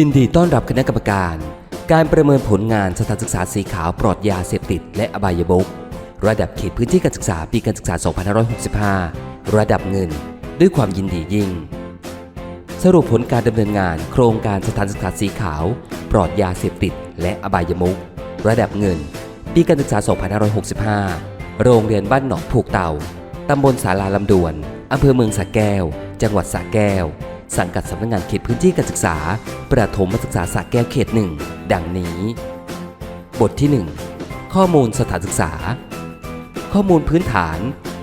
ยินดีต้อนรับคณะกรรมการ การประเมินผลงานสถานศึกษาสีขาวปลอดยาเสพติดและอบายมุกระดับเขตพื้นที่การศึกษาปีการศึกษา 2565 ระดับเงิน ด้วยความยินดียิ่ง สรุปผลการดำเนินงาน โครงการสถานศึกษาสีขาว ปลอดยาเสพติด และอบายมุกระดับเงิน ปีการศึกษา 2565 โรงเรียนบ้านหนองผูกเต่า ตำบลสาราลำดวน อำเภอเมืองสระแก้ว จังหวัดสระแก้ว สังกัดสำนักงานเขตพื้นที่การศึกษา ประถมศึกษาสระแก้วเขตหนึ่งดังนี้ บทที่ 1 ข้อมูลสถานศึกษา ข้อมูลพื้นฐาน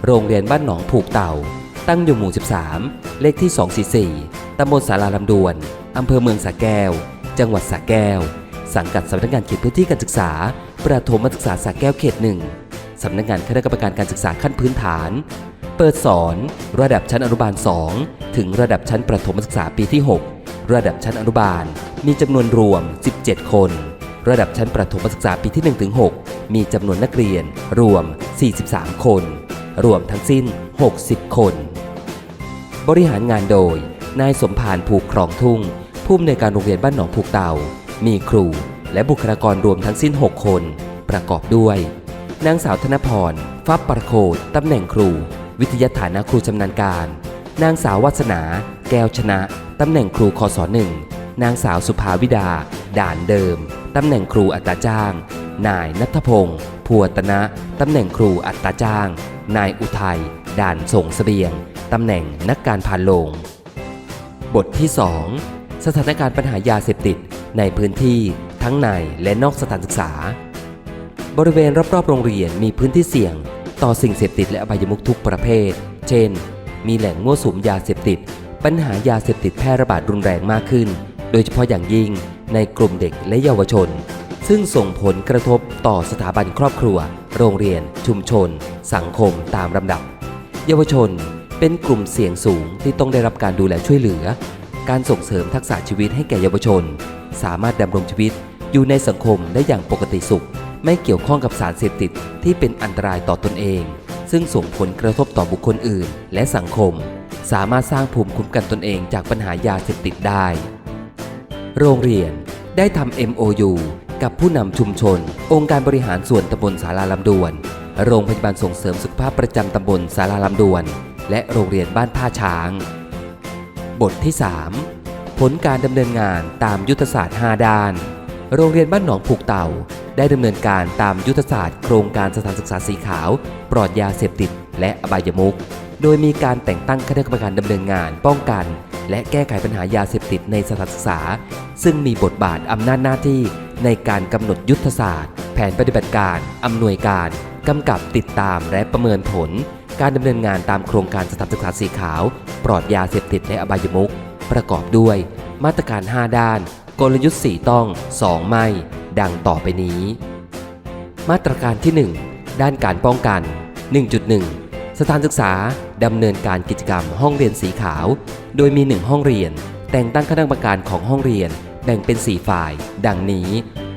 โรงเรียนบ้านหนองผูกเต่า ตั้งอยู่หมู่ 13 เลขที่ 244 ตำบลสาราลำดวน อำเภอเมืองสระแก้ว จังหวัดสระแก้ว สังกัดสำนักงานเขตพื้นที่การศึกษา ประถมศึกษาสระแก้วเขตหนึ่งสำนักงานคณะกรรมการการศึกษาขั้นพื้นฐาน เปิดสอนระดับชั้นอนุบาล 2 ถึงระดับชั้นประถมศึกษาปีที่ 6 ระดับชั้นอนุบาลมีจำนวนรวม 17 คน ระดับชั้นประถมศึกษาปีที่1-6มีจำนวนนักเรียนรวม 43 คน รวมทั้งสิ้น 60 คน บริหารงานโดย นายสมภารผูกครองทุ่ง ผู้อำนวยการโรงเรียนบ้านหนองผูกเต่ามีครู และบุคลากรรวมทั้งสิ้น 6 คน ประกอบด้วย นางสาวธนพร ฟับประโคดตำแหน่งครู วิทยาฐานะครูชำนาญการ นางสาววัสนา แก้วชนะตำแหน่งครูคศหนึ่งนางสาวสุภาวิดา ด่านเดิมตำแหน่งครูอัตราจ้าง นายนัทพงศ์พัวตนะตำแหน่งครูอัตราจ้าง นายอุทัย ด่านส่งเสบียงตำแหน่งนักการพานโลง บทที่ 2 สถานการณ์ปัญหายาเสพติดในพื้นที่ทั้งในและนอกสถานศึกษา บริเวณรอบๆโรงเรียนมีพื้นที่เสี่ยง ต่อสิ่งเสพติดและอบายมุขทุกประเภท เช่น มีแหล่งมั่วสุมยาเสพติด ปัญหายาเสพติดแพร่ระบาดรุนแรงมากขึ้น โดยเฉพาะอย่างยิ่งในกลุ่มเด็กและเยาวชน ซึ่งส่งผลกระทบต่อสถาบันครอบครัว โรงเรียน ชุมชน สังคมตามลำดับ เยาวชนเป็นกลุ่มเสี่ยงสูงที่ต้องได้รับการดูแลช่วยเหลือ การส่งเสริมทักษะชีวิตให้แก่เยาวชน สามารถดำรงชีวิตอยู่ในสังคมได้อย่างปกติสุข ไม่เกี่ยวข้องกับสารเสพติดที่เป็นอันตรายต่อตนเอง ซึ่งส่งผลกระทบต่อบุคคลอื่น และสังคม สามารถสร้างภูมิคุ้มกันตนเองจากปัญหายาเสพติดได้ โรงเรียนได้ทำ MOU กับผู้นำชุมชน องค์การบริหารส่วนตำบลสาราลำดวน โรงพยาบาลส่งเสริมสุขภาพประจำตำบลสาราลำดวน และโรงเรียนบ้านท่าช้าง บทที่ 3 ผลการดำเนินงานตามยุทธศาสตร์ 5 ด้าน โรงเรียนบ้านหนองผูกเต่า ได้ดำเนินการตามยุทธศาสตร์โครงการสถานศึกษาสีขาว ปลอดยาเสพติด และอบายมุขโดยมีการแต่งตั้งคณะกรรมการดำเนินงาน ป้องกัน และแก้ไขปัญหายาเสพติดในสถานศึกษา ซึ่งมีบทบาทอำนาจหน้าที่ในการกำหนดยุทธศาสตร์ แผนปฏิบัติการอำนวยการกำกับติดตามและประเมินผล การดำเนินงานตามโครงการสถานศึกษาสีขาว ปลอดยาเสพติดและอบายมุขประกอบด้วย มาตรการ 5 ด้าน กลยุทธ์ 4 ต้อง 2 ไม่ ดังต่อไปนี้ มาตรการที่ 1 ด้านการป้องกัน 1.1 สถานศึกษาดำเนินการกิจกรรมห้องเรียนสีขาว โดยมี 1 ห้องเรียน แต่งตั้งคณะกรรมการของห้องเรียน แบ่งเป็น 4 ฝ่าย ดังนี้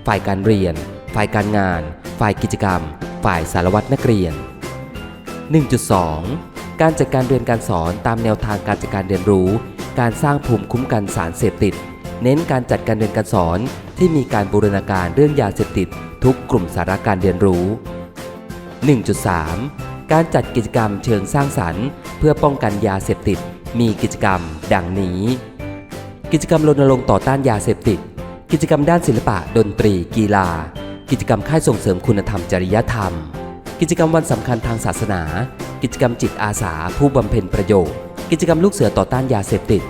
ฝ่ายการเรียน ฝ่ายการงาน ฝ่ายกิจกรรม ฝ่ายสารวัตรนักเรียน 1.2 การจัดการเรียนการสอนตามแนวทางการจัดการเรียนรู้ การสร้างภูมิคุ้มกันสารเสพติด เน้นการจัดการเรียนการสอน ที่มีการบูรณาการเรื่องยาเสพติดทุกกลุ่มสาระการเรียนรู้ 1.3 การจัดกิจกรรมเชิงสร้างสรรค์ เพื่อป้องกันยาเสพติด มีกิจกรรม ดังนี้ กิจกรรมรณรงค์ต่อต้านยาเสพติด กิจกรรมด้านศิลปะ ดนตรี กีฬา กิจกรรมค่ายส่งเสริมคุณธรรมจริยธรรม กิจกรรมวันสำคัญทางศาสนา กิจกรรมจิตอาสา ผู้บำเพ็ญประโยชน์ กิจกรรมลูกเสือต่อต้านยาเสพติด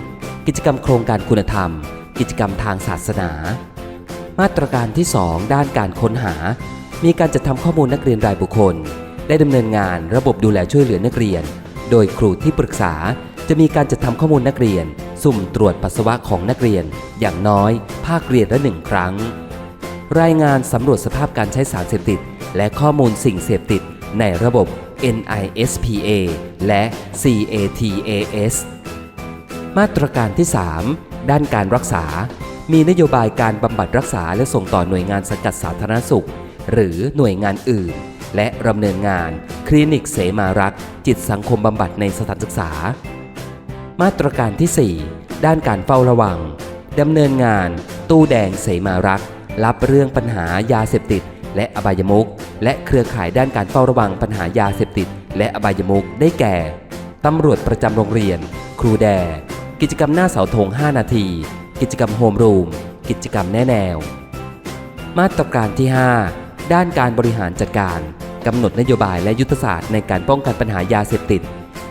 กิจกรรมโครงการคุณธรรม กิจกรรมทางศาสนา มาตรการที่ 2 ด้านการค้นหา มีการจัดทำข้อมูลนักเรียนรายบุคคล ได้ดำเนินงานระบบดูแลช่วยเหลือนักเรียน โดยครูที่ปรึกษาจะมีการจัดทำข้อมูลนักเรียน สุ่มตรวจปัสสาวะของนักเรียน อย่างน้อย ภาคเรียนละหนึ่งครั้ง รายงานสำรวจสภาพการใช้สารเสพติด และข้อมูลสิ่งเสพติด ในระบบ NISPA และ CATAS มาตรการที่ 3 ด้านการรักษา มีนโยบายการบำบัดรักษาและส่งต่อหน่วยงานสังกัดสาธารณสุข หรือหน่วยงานอื่น และดำเนินงาน คลินิกเสมารักษ์จิตสังคมบำบัดในสถานศึกษา มาตรการที่ 4 ด้านการเฝ้าระวังดำเนินงาน ตู้แดงเสมารักษ์รับเรื่องปัญหายาเสพติด และอบายมุขและเครือข่ายด้านการเฝ้าระวังปัญหายาเสพติด และอบายมุขได้แก่ตำรวจประจำโรงเรียน ครูแด กิจกรรมหน้าเสาธง 5 นาที กิจกรรมโฮมรูม กิจกรรมแนแนว มาตรการที่ 5 ด้านการบริหารจัดการกำหนดนโยบายและยุทธศาสตร์ในการป้องกันปัญหายาเสพติด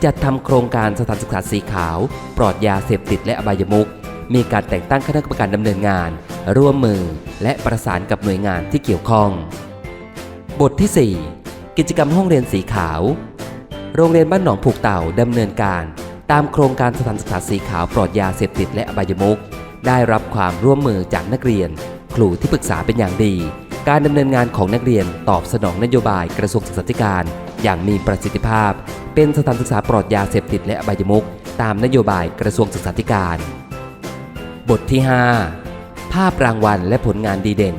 จัดทำโครงการสถานศึกษาสีขาว ปลอดยาเสพติดและอบายมุขมีการแต่งตั้งคณะกรรมการดำเนินงาน ร่วมมือและประสานกับหน่วยงานที่เกี่ยวข้อง บทที่ 4 กิจกรรมห้องเรียนสีขาว โรงเรียนบ้านหนองผูกเต่าดำเนินการ ตามโครงการสถานศึกษาสีขาวปลอดยาเสพติดและอบายมุข ได้รับความร่วมมือจากนักเรียน ครูที่ปรึกษาเป็นอย่างดี การดำเนินงานของนักเรียนตอบสนองนโยบายกระทรวงศึกษาธิการ อย่างมีประสิทธิภาพ เป็นสถานศึกษาปลอดยาเสพติดและอบายมุขตามนโยบายกระทรวงศึกษาธิการ บทที่ 5 ภาพรางวัลและผลงานดีเด่น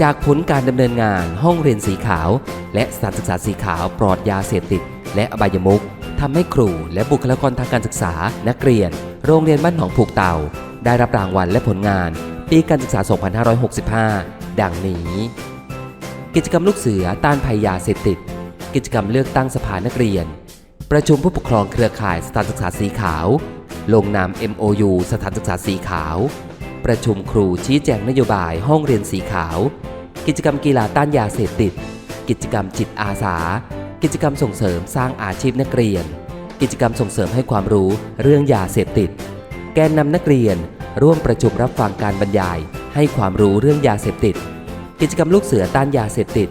จากผลการดำเนินงานห้องเรียนสีขาว และสถานศึกษาสีขาวปลอดยาเสพติด และอบายมุขทำให้ครูและบุคลากรทางการศึกษานักเรียน โรงเรียนบ้านหนองผูกเต่า ได้รับรางวัลและผลงาน ปีการศึกษา 2565 ดังนี้ กิจกรรมลูกเสือต้านภัยยาเสพติด กิจกรรมเลือกตั้งสภานักเรียน ประชุมผู้ปกครองเครือข่ายสถานศึกษาสีขาว ลงนาม MOU สถานศึกษาสีขาว ประชุมครูชี้แจงนโยบายห้องเรียนสีขาว กิจกรรมกีฬาต้านยาเสพติด กิจกรรมจิตอาสา กิจกรรมส่งเสริมสร้างอาชีพนักเรียน กิจกรรมส่งเสริมให้ความรู้เรื่องยาเสพติด แกนนำนักเรียน ร่วมประชุมรับฟังการบรรยาย ให้ความรู้เรื่องยาเสพติด กิจกรรมลูกเสือต้านยาเสพติด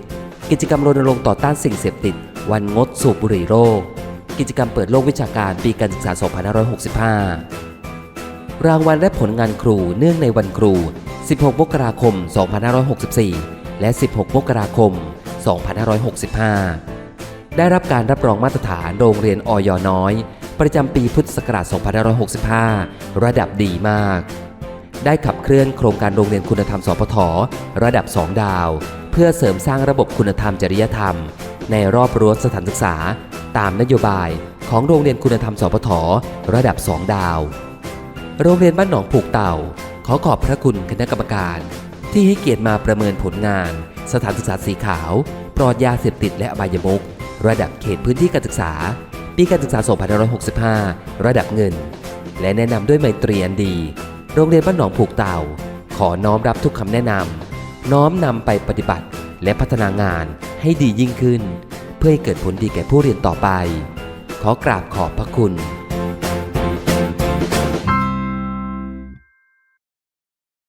กิจกรรมรณรงค์ต่อต้านสิ่งเสพติด วันงดสูบบุหรี่โรคกิจกรรมเปิดโลกวิชาการปีการศึกษา 2565 รางวัลและผลงานครูเนื่องในวันครู 16 มกราคม 2564 และ 16 มกราคม 2565 ได้รับการรับรองมาตรฐานโรงเรียนออยน้อย ประจำปีพุทธศักราช 2565 ระดับดีมาก ได้ขับเคลื่อนโครงการโรงเรียนคุณธรรมสพทระดับ 2 ดาว เพื่อเสริมสร้างระบบคุณธรรมจริยธรรม ในรอบรั้วสถานศึกษา ตามนโยบายของโรงเรียนคุณธรรมสพทระดับ 2 ดาว โรงเรียนบ้านหนองผูกเต่า ขอขอบพระคุณคณะกรรมการ ที่ให้เกียรติมาประเมินผลงาน สถานศึกษาสีขาว ปลอดยาเสพติดและอบายมุขระดับเขตพื้นที่การศึกษา ปีการศึกษา 2565 ระดับเงิน และแนะนำด้วยไมตรีอันดี โรงเรียนบ้านหนองผูกเต่า ขอน้อมรับทุกคำแนะนำน้อมนำไปปฏิบัติและพัฒนางานให้ดียิ่งขึ้น เพื่อให้เกิดผลดีแก่ผู้เรียนต่อไป ขอกราบขอบพระคุณ